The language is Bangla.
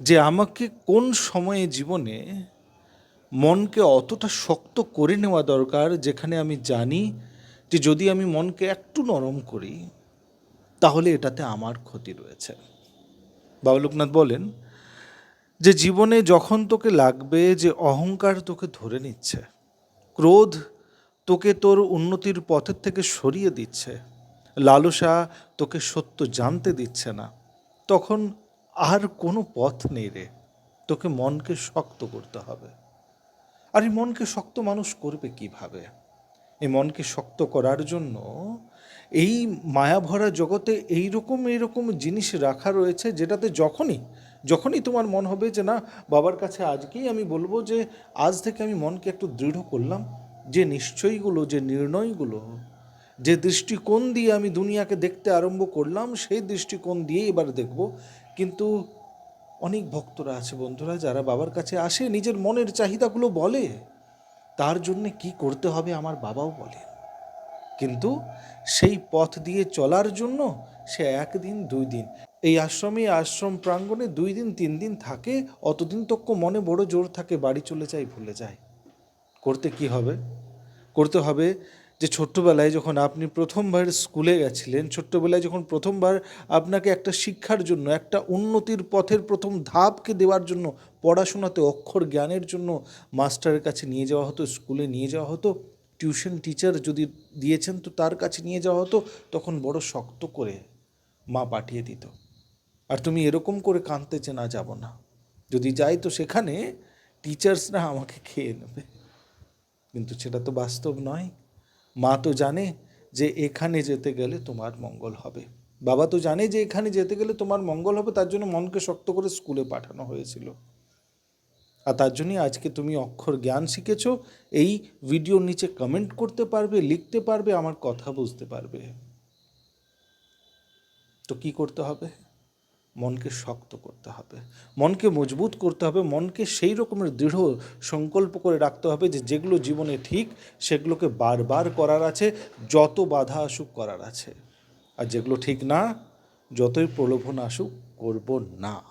যে আমাকে কোন সময়ে জীবনে মনকে অতটা শক্ত করে নেওয়া দরকার যেখানে আমি জানি যে যদি আমি মনকে একটু নরম করি, তাহলে এটাতে আমার ক্ষতি রয়েছে। বাবা লোকনাথ বলেন, যে জীবনে যখন তোকে লাগবে যে অহংকার তোকে ধরে নিচ্ছে, ক্রোধ তোকে তোর উন্নতির পথের থেকে সরিয়ে দিচ্ছে, লালসা তোকে সত্য জানতে দিচ্ছে না, তখন আর কোনো পথ নেই রে। তোকে মনকে শক্ত করতে হবে। আর এই মনকে শক্ত মানুষ করবে কীভাবে? এই মনকে শক্ত করার জন্য এই মায়াভরা জগতে এইরকম এইরকম জিনিস রাখা রয়েছে যেটাতে যখনই যখনই তোমার মন হবে যে না, বাবার কাছে আজকেই আমি বলব যে আজ থেকে আমি মনকে একটু দৃঢ় করলাম, যে নিশ্চয়গুলো যে নির্ণয়গুলো, যে দৃষ্টিকোণ দিয়ে আমি দুনিয়াকে দেখতে আরম্ভ করলাম, সেই দৃষ্টিকোণ দিয়ে এবার দেখব কিন্তু অনেক ভক্তরা আছে, বন্ধুরা, যারা বাবার কাছে আসে, নিজের মনের চাহিদাগুলো বলে। তার জন্য কি করতে হবে আমার বাবাও বলেন। কিন্তু সেই পথ দিয়ে চলার জন্য সে একদিন, দুই দিন, এই আশ্রমে, আশ্রম প্রাঙ্গণে দুই দিন, তিন দিন থাকে, অতদিন তক্ক মনে বড় জোর থাকে, বাড়ি চলে যায়, ভুলে যায়। করতে কি হবে? করতে হবে যে ছোট্টবেলায় যখন আপনি প্রথমবার স্কুলে গেছিলেন, ছোট্টবেলায় যখন প্রথমবার আপনাকে একটা শিক্ষার জন্য, একটা উন্নতির পথের প্রথম ধাপকে দেওয়ার জন্য, পড়াশোনাতে অক্ষর জ্ঞানের জন্য মাস্টারের কাছে নিয়ে যাওয়া হতো, স্কুলে নিয়ে যাওয়া হতো, টিউশন টিচার যদি দিয়েছেন তো তার কাছে নিয়ে যাওয়া হতো, তখন বড় শক্ত করে মা পাঠিয়ে দিত। আর তুমি এরকম করে কাঁদতে যে না যাব না। যদি যাই তো সেখানে টিচার্সরা আমাকে খেয়ে নেবে। কিন্তু সেটা তো বাস্তব নয়। মা তো জানে যে এখানে যেতে গেলে তোমার মঙ্গল হবে। বাবা তো জানে যে এখানে যেতে গেলে তোমার মঙ্গল হবে, তার জন্য মনকে শক্ত করে স্কুলে পাঠানো হয়েছিল। আর তার জন্যই আজকে তুমি অক্ষর জ্ঞান শিখেছ, এই ভিডিওর নিচে কমেন্ট করতে পারবে, লিখতে পারবে, আমার কথা বুঝতে পারবে। তো কি করতে হবে? মনকে শক্ত করতে হবে। মনকে মজবুত করতে হবে। মনকে সেই রকমের দৃঢ় সংকল্প করে রাখতে হবে যে যেগুলো জীবনে ঠিক, সেগুলোকে বারবার করার আছে, যত বাধা আসুক করার আছে। আর যেগুলো ঠিক না, যতই প্রলোভন আসুক, করব না।